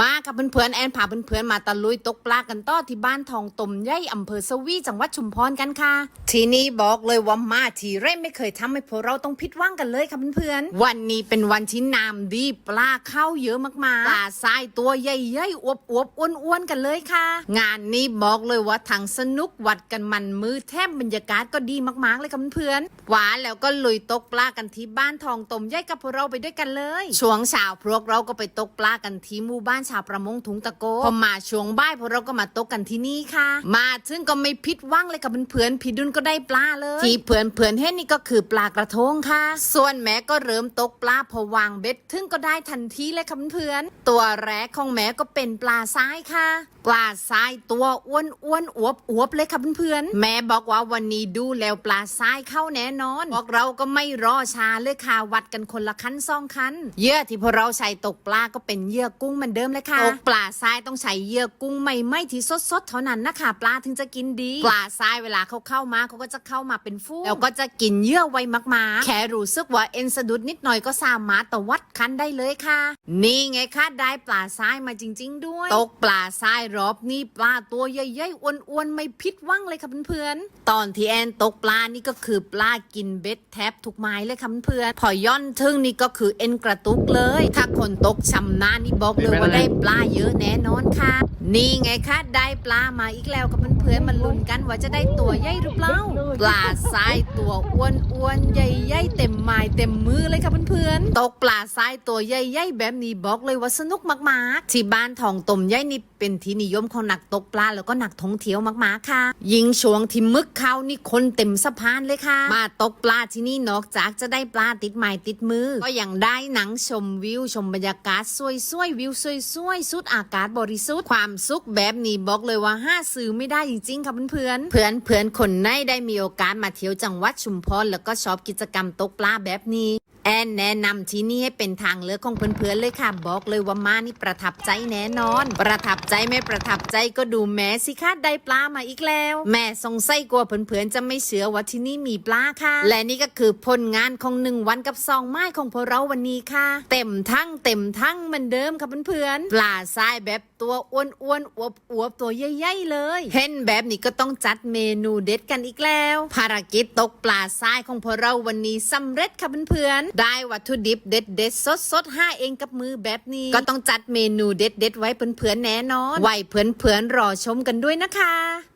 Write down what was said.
มา กับเพื่อนๆแอนพาเพื่อนๆมาตะลุยตกปลากันต่อที่บ้านทองตมใหญ่อำเภอสวีจังหวัดชุมพรกันค่ะ ทีนี้บอกเลยว่ามาทีเร่ไม่เคยทำให้พวกเราต้องผิดหวังกันเลยค่ะเพื่อนๆวันนี้เป็นวันที่น้ำดีปลาเข้าเยอะมากๆปลาทรายตัวใหญ่ๆอวบๆอ้วนๆกันเลยค่ะ งานนี้บอกเลยว่าทั้งสนุกวัดกันมันมือแทบบรรยากาศก็ดีมากๆเลยค่ะเพื่อนๆหวานแล้วก็ลุยตกปลากันที่บ้านทองตมใหญ่กับพวกเราไปด้วยกันเลย ช่วงเช้าพวกเราก็ไปตกปลากันที่หมู่บ้านชาวประมงถุงตะโกพอมาช่วงบ่ายพวกเราก็มาตกกันที่นี่ค่ะ มาถึงก็ไม่ผิดหวังเลยกับเพื่อนๆพี่ดุนก็ได้ปลาเลย ที่เพื่อนเพื่อนๆเห็นนี่ก็คือปลากระทงค่ะ ส่วนแม่ก็เริ่มตกปลาพอวางเบ็ดถึงก็ได้ทันทีเลยค่ะเพื่อนๆตัวแรกของแม่ก็เป็นปลาซ้ายค่ะ ปลาทรายตัวอ้วนอ้วนๆอวบอวบๆเลยค่ะเพื่อนๆแม่บอกว่าวันนี้ดูแล้วปลาทรายเข้าแน่นอนพวกเราก็ไม่รอช้าเลยค่ะวัดกันคนละคันสองคันเหยื่อที่พวกเราใช้ตกปลาก็เป็นเหยื่อกุ้งเหมือนเดิมเลยค่ะตกปลาทรายต้องใช้เหยื่อกุ้งใหม่ๆที่สดๆ เท่านั้นนะคะปลาถึงจะกินดี ปลาทรายเวลาเขาเข้ามาเขาก็จะเข้ามาเป็นฟูงแล้วก็จะกินเหยื่อไวมากๆ แค่รู้สึกว่าเอ็นสะดุดนิดหน่อยก็สามารถตวัดคันได้เลยค่ะ นี่ไงคะได้ปลาทรายมาจริง ๆ ด้วย ตกปลาทรายรอบนี้ปลาตัวใหญ่ๆอ้วนๆไม่พิษว่างเลยค่ะเพื่อนๆตอนที่แอนตกปลานี่ก็คือปลากินเบ็ดแทบทุกไม้เลยค่ะเพื่อนๆพอย่อนทึ่งนี่ก็คือเอ็นกระตุกเลย ถ้าคนตกชำนาญนี่บอกเลยว่าได้ปลาาเยอะแน่นอนค่ะ นี่ไงคะได้ปลามาอีกแล้วกับเพื่อนๆมันลุ้นกันว่าจะได้ตัวใหญ่หรือเปล่าปลาทรายตัวอ้วนๆใหญ่ๆเต็มไม้เต็มมือเลยค่ะเพื่อนๆตกปลาทรายตัวใหญ่ๆแบบนี้บอกเลยว่าสนุกมากๆที่บ้านทองตมใหญ่นี่เป็นที่นิยมของนักตกปลาแล้วก็นักท่องเที่ยวมากๆค่ะ ยิงช่วงที่มึกเขานี่คนเต็มสะพานเลยค่ะ มาตกปลาที่นี่นอกจากจะได้ปลาติดไม้ติดมือ ก็ยังได้หนังชมวิวชมบรรยากาศสวยๆวิวสวยๆสุดอากาศบริสุทธิ์ความสุขแบบนี้บอกเลยว่าห้าซื้อไม่ได้จริงๆค่ะเพื่อนเพื่อนเพื่อนคนไหนได้มีโอกาสมาเที่ยวจังหวัดชุมพรแล้วก็ชอบกิจกรรมตกปลาแบบนี้แอนแนะนำที่นี่ให้เป็นทางเลือกของเพื่อนๆเลยค่ะ บอกเลยว่ามานี่ประทับใจแน่นอน ประทับใจไม่ประทับใจก็ดูแม่สิคะได้ปลามาอีกแล้ว แม่สงสัยกลัวเพื่อนๆจะไม่เชื่อว่าที่นี่มีปลาค่ะ และนี่ก็คือผลงานของหนึ่งวันกับสองไม้ของพวกเราวันนี้ค่ะ เต็มทั้งเต็มทั้งเหมือนเดิมค่ะเพื่อนๆปลาทรายแบบ ตัวอ้วนๆอวบๆตัวใหญ่ๆเลย เห็นแบบนี้ก็ต้องจัดเมนูเด็ดกันอีกแล้ว ภารกิจตกปลาทรายของพวกเราวันนี้สำเร็จค่ะเพื่อนๆ ได้วัตถุดิบเด็ดๆสดๆห้าเองกับมือแบบนี้ ก็ต้องจัดเมนูเด็ดๆไว้เพื่อนๆแน่นอนไว้เพื่อนๆรอชมกันด้วยนะคะ